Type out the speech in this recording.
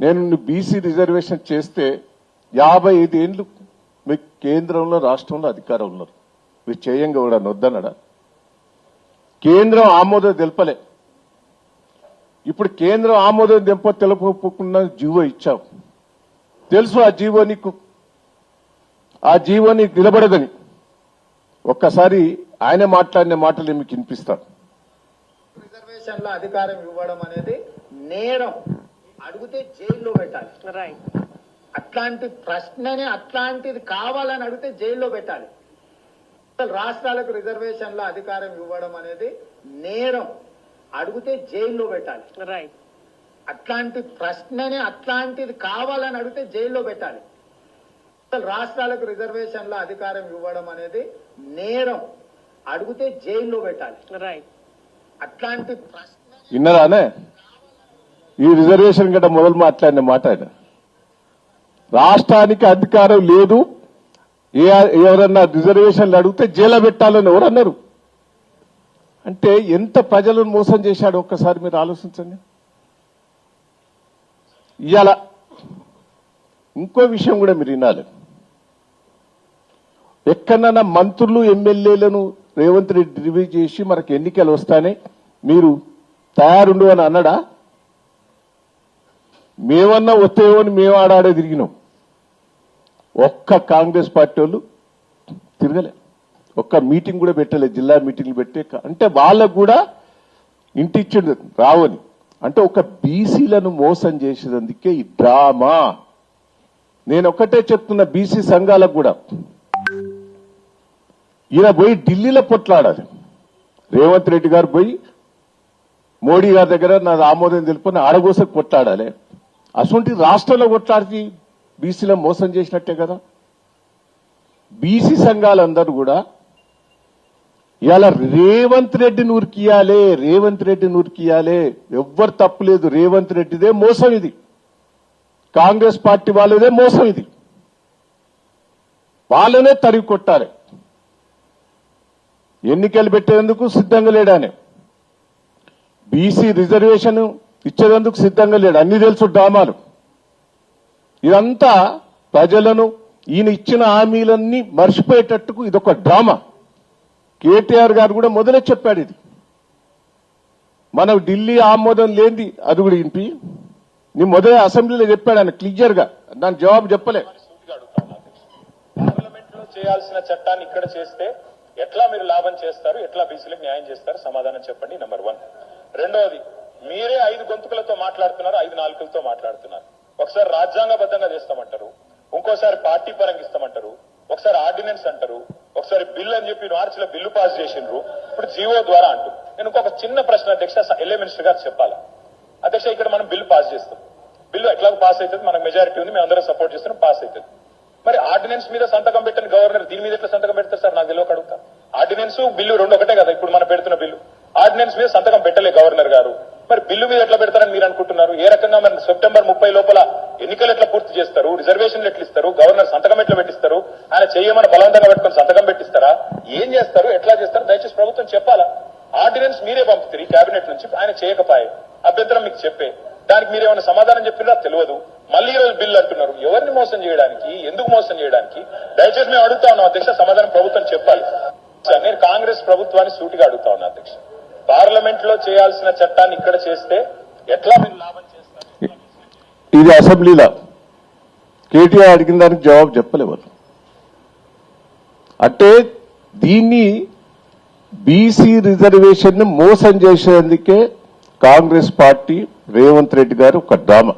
నేను BC reservation చేస్తే యాభై ఐదు ఏళ్ళు మీకు కేంద్రంలో రాష్ట్రంలో అధికారం ఉన్నారు. మీరు చేయంగా కూడా నొద్దన్నడా? కేంద్రం ఆమోదం తెలపలే. ఇప్పుడు కేంద్రం ఆమోదం తెంప తెలపకుండా జీవో ఇచ్చావు. తెలుసు ఆ జీవో నీకు. ఆ జీవో నీకు నిలబడదని. ఒక్కసారి ఆయన మాట్లాడిన మాటలు మీకు వినిపిస్తాను. రిజర్వేషన్ల అధికారం ఇవ్వడం అనేది నేరం. అడిగితే జైల్లో పెట్టాలి. రైట్ అట్లాంటి ప్రశ్నని అట్లాంటిది కావాలని అడిగితే జైల్లో పెట్టాలి. అసలు రాష్ట్రాలకు రిజర్వేషన్ల అధికారం ఇవ్వడం అనేది నేరం. అడిగితే జైల్లో పెట్టాలి. రైట్ అట్లాంటి ప్రశ్నని అట్లాంటిది కావాలని అడిగితే జైల్లో పెట్టాలి. అసలు రాష్ట్రాలకు రిజర్వేషన్ల అధికారం ఇవ్వడం అనేది నేరం. అడిగితే జైల్లో పెట్టాలి. రైట్ అట్లాంటి ప్రశ్న విన్నరానే ఈ రిజర్వేషన్ గట్ట మొదలు మాట్లాడిన మాట ఆయన. రాష్ట్రానికి అధికారం లేదు. ఏ ఎవరన్నా రిజర్వేషన్లు అడిగితే జైలు పెట్టాలని ఎవరు అన్నారు? అంటే ఎంత ప్రజలను మోసం చేశాడు ఒక్కసారి మీరు ఆలోచించండి. ఇవాళ ఇంకో విషయం కూడా మీరు వినాలి. ఎక్కడన్నా మంత్రులు ఎమ్మెల్యేలను రేవంత్ రెడ్డి రివ్యూ చేసి మనకు ఎన్నికలు వస్తానే మీరు తయారుండు అని అన్నాడా? మేమన్నా వస్తేవో అని మేము ఆడాడే తిరిగినాం. ఒక్క కాంగ్రెస్ పార్టీ వాళ్ళు తిరగలే. ఒక్క మీటింగ్ కూడా పెట్టలేదు జిల్లా మీటింగ్లు పెట్టే అంటే వాళ్ళకు కూడా ఇంటిచ్చిండు రావని. అంటే ఒక బీసీలను మోసం చేసేందుకే ఈ డ్రామా. నేను ఒకటే చెప్తున్నా బీసీ సంఘాలకు కూడా. ఈయన పోయి ఢిల్లీలో పొట్లాడాలి. రేవంత్ రెడ్డి గారు పోయి మోడీ గారి దగ్గర నాది ఆమోదం తెలుపుని ఆడగోసకు కొట్లాడాలి అటువంటి రాష్ట్రంలో కొట్లాడి బీసీలో మోసం చేసినట్టే కదా. బీసీ సంఘాలందరూ కూడా ఇవాళ రేవంత్ రెడ్డిని ఉరికియాలే రేవంత్ రెడ్డిని ఉరికియాలే ఎవ్వరు తప్పులేదు రేవంత్ రెడ్డిదే మోసం ఇది. కాంగ్రెస్ పార్టీ వాళ్ళదే మోసం ఇది. వాళ్ళనే తరిగి కొట్టాలి. ఎన్నికలు పెట్టేందుకు సిద్ధంగా లేడానే. బీసీ రిజర్వేషన్ ఇచ్చేందుకు సిద్ధంగా లేడు. అన్ని తెలుసు డ్రామాలు. ఇదంతా ప్రజలను ఈయన ఇచ్చిన హామీలన్నీ మర్చిపోయేటట్టుకు ఇదొక డ్రామా. కేటీఆర్ గారు కూడా మొదలే చెప్పాడు ఇది. మనం ఢిల్లీ ఆమోదం లేనిది అది కూడా ఇంపి నీ మొదలే అసెంబ్లీలో చెప్పాడు ఆయన క్లియర్గా దాని జవాబు చెప్పలే. పార్లమెంట్లో చేయాల్సిన చట్టాన్ని ఇక్కడ చేస్తే ఎట్లా మీరు లాభం చేస్తారు ఎట్లా బీసీలకు న్యాయం చేస్తారు సమాధానం చెప్పండి నెంబర్ వన్. రెండవది మీరే ఐదు గొంతుకులతో మాట్లాడుతున్నారు ఐదు నాలుగులతో మాట్లాడుతున్నారు. ఒకసారి రాజ్యాంగబద్ధంగా చేస్తామంటారు ఇంకోసారి పార్టీ పరంగా ఇస్తామంటారు ఒకసారి ఆర్డినెన్స్ అంటారు ఒకసారి బిల్ అని చెప్పి మార్చి లో బిల్లు పాస్ చేసిండ్రు ఇప్పుడు జీవో ద్వారా అంటూ. నేను ఇంకొక చిన్న ప్రశ్న అధ్యక్ష ఎల్ఏ మినిస్టర్ గారు చెప్పాలా? అధ్యక్ష ఇక్కడ మనం బిల్లు పాస్ చేస్తాం. బిల్లు ఎట్లా పాస్ అవుతుంది మనకు మెజారిటీ ఉంది మేము అందరం సపోర్ట్ చేస్తున్నాం పాస్ అవుతుంది. మరి ఆర్డినెన్స్ మీద సంతకం పెట్టిన గవర్నర్ దీని మీద ఎట్లా సంతకం పెడతారు సార్? నాకు తెలియక అడుగుతా. ఆర్డినెన్స్ బిల్లు రెండు ఒకటే కదా ఇప్పుడు మనం పెడుతున్న బిల్లు. ఆర్డినెన్స్ మీద సంతకం పెట్టలే గవర్నర్ గారు. మరి బిల్లు మీద ఎట్లా పెడతారని మీరు అనుకుంటున్నారు? ఏ రకంగా మరి సెప్టెంబర్ ముప్పై లోపల ఎన్నికలు ఎట్లా పూర్తి చేస్తారు? రిజర్వేషన్లు ఎట్లా ఇస్తారు? గవర్నర్ సంతకం ఎట్లా పెట్టిస్తారు? ఆయన చేయమని బలవంతంగా పెట్టుకుని సంతకం పెట్టిస్తారా? ఏం చేస్తారు? ఎట్లా చేస్తారు? దయచేసి ప్రభుత్వం చెప్పాలా? ఆర్డినెన్స్ మీరే పంపుతారు కేబినెట్ నుంచి. ఆయన చేయకపోయే. అభ్యంతరం మీకు చెప్పే. దానికి మీరు ఏమైనా సమాధానం చెప్పినా తెలియదు. మళ్ళీ ఈరోజు బిల్లు అంటున్నారు. ఎవరిని మోసం చేయడానికి? ఎందుకు మోసం చేయడానికి? దయచేసి మేము అడుగుతా ఉన్నాం అధ్యక్ష. సమాధానం ప్రభుత్వం చెప్పాలి. నేను కాంగ్రెస్ ప్రభుత్వాన్ని సూటిగా అడుగుతా ఉన్నా అధ్యక్ష. పార్లమెంట్లో చేయాల్సిన చట్టాన్ని ఇక్కడ చేస్తే ఎట్లా మీరు లాభం చేస్తారు? ఇది అసెంబ్లీలో. కేటీఆర్ అడిగిన దానికి జవాబు చెప్పలేవారు. అంటే దీన్ని బీసీ రిజర్వేషన్ని మోసం చేసేందుకే కాంగ్రెస్ పార్టీ రేవంత్ రెడ్డి గారు ఒక డ్రామా.